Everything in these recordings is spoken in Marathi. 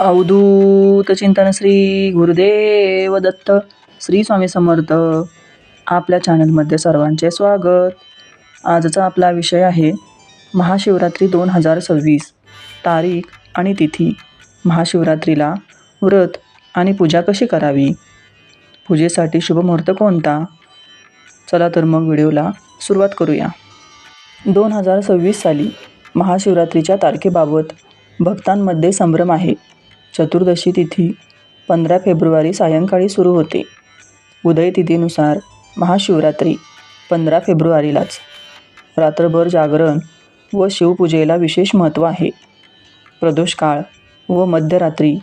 अवधूत चिंतन श्री गुरुदेव दत्त श्री स्वामी समर्थ. आपल्या चॅनलमध्ये सर्वांचे स्वागत. आजचा आपला विषय आहे महाशिवरात्री दोन हजार सव्वीस तारीख आणि तिथी. महाशिवरात्रीला व्रत आणि पूजा कशी करावी? पूजेसाठी शुभमुहूर्त कोणता? चला तर मग व्हिडिओला सुरुवात करूया. दोन हजार सव्वीस साली महाशिवरात्रीच्या तारखेबाबत भक्तांमध्ये संभ्रम आहे. चतुर्दशी तिथी पंधरा फेब्रुवारी सायंकाळी सुरू होते. उदय तिथीनुसार महाशिवरात्री पंधरा फेब्रुवारीलाच. रात्रभर जागरण व शिवपूजेला विशेष महत्त्व आहे. प्रदोष काळ व मध्यरात्री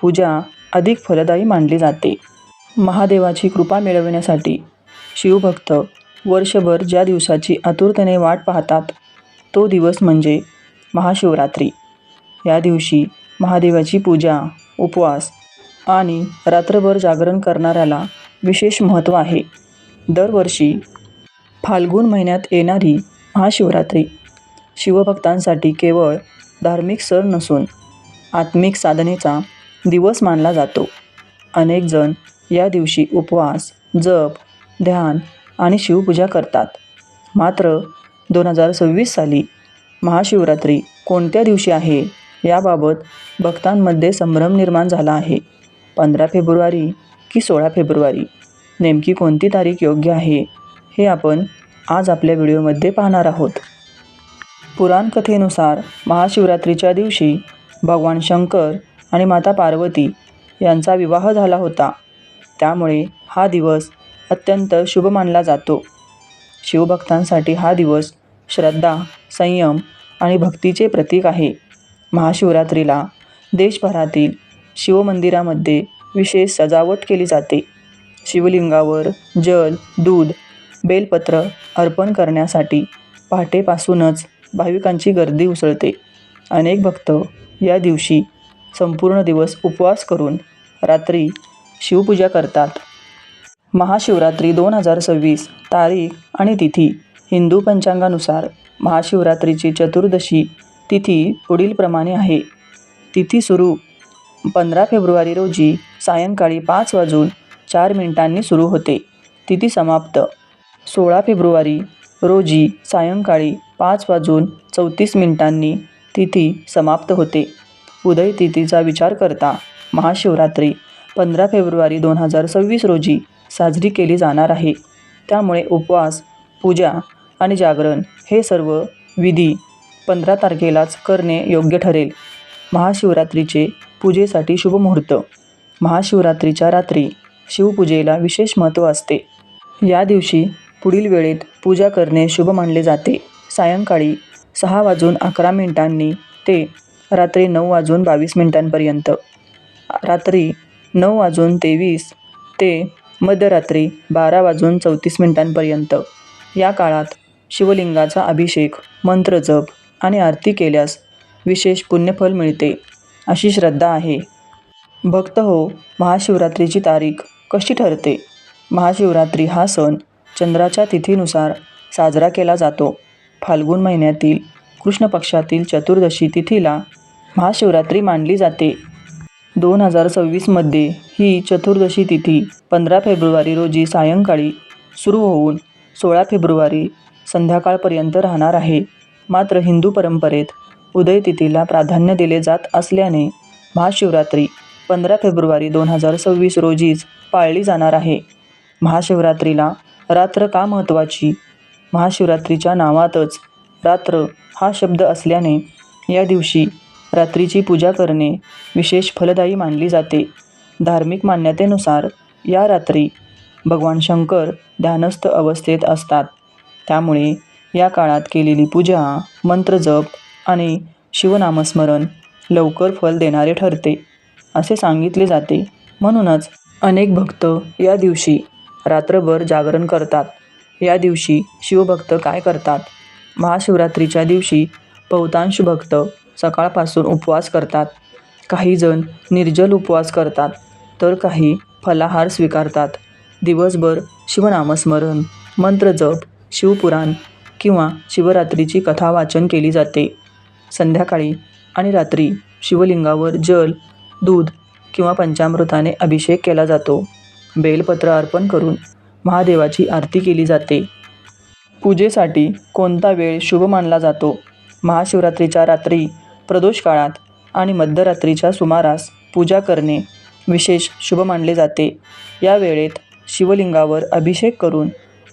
पूजा अधिक फलदायी मानली जाते. महादेवाची कृपा मिळविण्यासाठी शिवभक्त वर्षभर ज्या दिवसाची आतुरतेने वाट पाहतात तो दिवस म्हणजे महाशिवरात्री. या दिवशी महादेवाची पूजा उपवास आणि रात्रभर जागरण करणाऱ्याला विशेष महत्त्व आहे. दरवर्षी फाल्गुन महिन्यात येणारी महाशिवरात्री शिवभक्तांसाठी केवळ धार्मिक सण नसून आत्मिक साधनेचा दिवस मानला जातो. अनेक जण या दिवशी उपवास जप ध्यान आणि शिवपूजा करतात. मात्र दोन हजार सव्वीस साली महाशिवरात्री कोणत्या दिवशी आहे? याबाबत भक्तांमध्ये संभ्रम निर्माण झाला आहे. पंधरा फेब्रुवारी की सोळा फेब्रुवारी नेमकी कोणती तारीख योग्य आहे हे आपण आज आपल्या व्हिडिओमध्ये पाहणार आहोत. पुराणकथेनुसार महाशिवरात्रीच्या दिवशी भगवान शंकर आणि माता पार्वती यांचा विवाह झाला होता. त्यामुळे हा दिवस अत्यंत शुभ मानला जातो. शिवभक्तांसाठी हा दिवस श्रद्धा संयम आणि भक्तीचे प्रतीक आहे. महाशिवरात्रीला देशभरातील शिवमंदिरामध्ये विशेष सजावट केली जाते. शिवलिंगावर जल दूध बेलपत्र अर्पण करण्यासाठी पहाटेपासूनच भाविकांची गर्दी उसळते. अनेक भक्त या दिवशी संपूर्ण दिवस उपवास करून रात्री शिवपूजा करतात. महाशिवरात्री दोन हजार सव्वीस तारीख आणि तिथी हिंदू पंचांगानुसार महाशिवरात्रीची चतुर्दशी तिथी पुढीलप्रमाणे आहे. तिथी सुरू पंधरा फेब्रुवारी रोजी सायंकाळी पाच वाजून चार मिनिटांनी सुरू होते. तिथी समाप्त. सोळा फेब्रुवारी रोजी सायंकाळी पाच वाजून चौतीस मिनिटांनी तिथी समाप्त होते. उदय तिथीचा विचार करता महाशिवरात्री पंधरा फेब्रुवारी दोन हजार सव्वीस रोजी साजरी केली जाणार आहे. त्यामुळे उपवास पूजा आणि जागरण हे सर्व विधी पंधरा तारखेलाच करणे योग्य ठरेल. महाशिवरात्रीचे पूजेसाठी शुभमुहूर्त महाशिवरात्रीच्या रात्री शिवपूजेला विशेष महत्त्व असते. या दिवशी पुढील वेळेत पूजा करणे शुभ मानले जाते. सायंकाळी सहा वाजून अकरा मिनिटांनी ते रात्री नऊ वाजून बावीस मिनिटांपर्यंत. रात्री नऊ वाजून तेवीस ते मध्यरात्री बारा वाजून चौतीस मिनिटांपर्यंत. या काळात शिवलिंगाचा अभिषेक मंत्रजप आणि आरती केल्यास विशेष पुण्यफल मिळते अशी श्रद्धा आहे. भक्त हो महाशिवरात्रीची तारीख कशी ठरते? महाशिवरात्री हा सण चंद्राच्या तिथीनुसार साजरा केला जातो. फाल्गुन महिन्यातील कृष्ण पक्षातील चतुर्दशी तिथीला महाशिवरात्री मानली जाते. दोन हजार सव्वीसमध्ये ही चतुर्दशी तिथी पंधरा फेब्रुवारी रोजी सायंकाळी सुरू होऊन सोळा फेब्रुवारी संध्याकाळपर्यंत राहणार आहे. मात्र हिंदू परंपरेत उदय तिथीला प्राधान्य दिले जात असल्याने महाशिवरात्री पंधरा फेब्रुवारी दोन हजार सव्वीस रोजीच पाळली जाणार आहे. महाशिवरात्रीला रात्र का महत्त्वाची? महाशिवरात्रीच्या नावातच रात्र हा शब्द असल्याने या दिवशी रात्रीची पूजा करणे विशेष फलदायी मानली जाते. धार्मिक मान्यतेनुसार या रात्री भगवान शंकर ध्यानस्थ अवस्थेत असतात. त्यामुळे या काळात केलेली पूजा मंत्रजप आणि शिवनामस्मरण लवकर फल देणारे ठरते असे सांगितले जाते. म्हणूनच अनेक भक्त या दिवशी रात्रभर जागरण करतात. या दिवशी शिवभक्त काय करतात? महाशिवरात्रीच्या दिवशी बहुतांश भक्त सकाळपासून उपवास करतात. काही जण निर्जल उपवास करतात तर काही फलाहार स्वीकारतात. दिवसभर शिवनामस्मरण मंत्रजप शिवपुराण किंवा शिवरात्रीची कथा वाचन केली जाते. संध्याकाळी आणि रात्री शिवलिंगावर जल दूध किंवा पंचामृताने अभिषेक केला जातो. बेलपत्र अर्पण करून महादेवाची आरती केली जाते. पूजेसाठी कोणता वेळ शुभ मानला जातो? महाशिवरात्रीच्या रात्री प्रदोष काळात आणि मध्यरात्रीच्या सुमारास पूजा करणे विशेष शुभ मानले जाते. या वेळेत शिवलिंगावर अभिषेक करून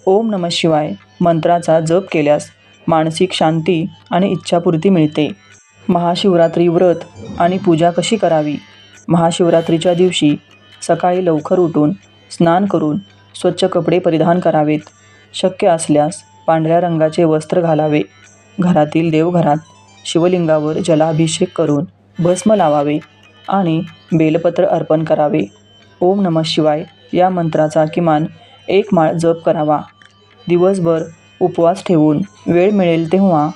ओम नम शिवाय मंत्राचा जप केल्यास मानसिक शांती आणि इच्छापूर्ती मिळते. महाशिवरात्री व्रत आणि पूजा कशी करावी? महाशिवरात्रीच्या दिवशी सकाळी लवकर उठून स्नान करून स्वच्छ कपडे परिधान करावेत. शक्य असल्यास पांढऱ्या रंगाचे वस्त्र घालावे. घरातील देवघरात शिवलिंगावर जलाभिषेक करून भस्म लावावे आणि बेलपत्र अर्पण करावे. ओम नम शिवाय या मंत्राचा किमान एक माळ जप करावा. दिवसभर उपवास ठेवून वेळ मिळेल तेव्हा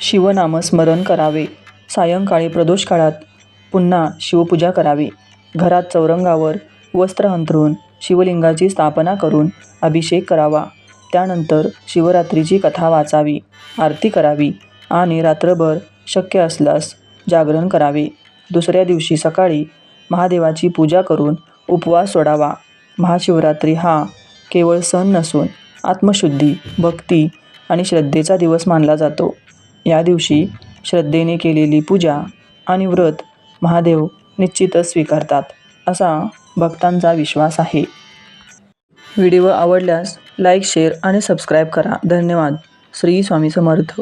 शिवनामस्मरण करावे. सायंकाळी प्रदोष काळात पुन्हा शिवपूजा करावी. घरात चौरंगावर वस्त्र अंथरून शिवलिंगाची स्थापना करून अभिषेक करावा. त्यानंतर शिवरात्रीची कथा वाचावी आरती करावी आणि रात्रभर शक्य असल्यास जागरण करावे. दुसऱ्या दिवशी सकाळी महादेवाची पूजा करून उपवास सोडावा. महाशिवरात्री हा केवळ सण नसून आत्मशुद्धी भक्ती आणि श्रद्धेचा दिवस मानला जातो. या दिवशी श्रद्धेने केलेली पूजा आणि व्रत महादेव निश्चितच स्वीकारतात असा भक्तांचा विश्वास आहे. व्हिडिओ आवडल्यास लाईक शेअर आणि सबस्क्राईब करा. धन्यवाद. श्री स्वामी समर्थ.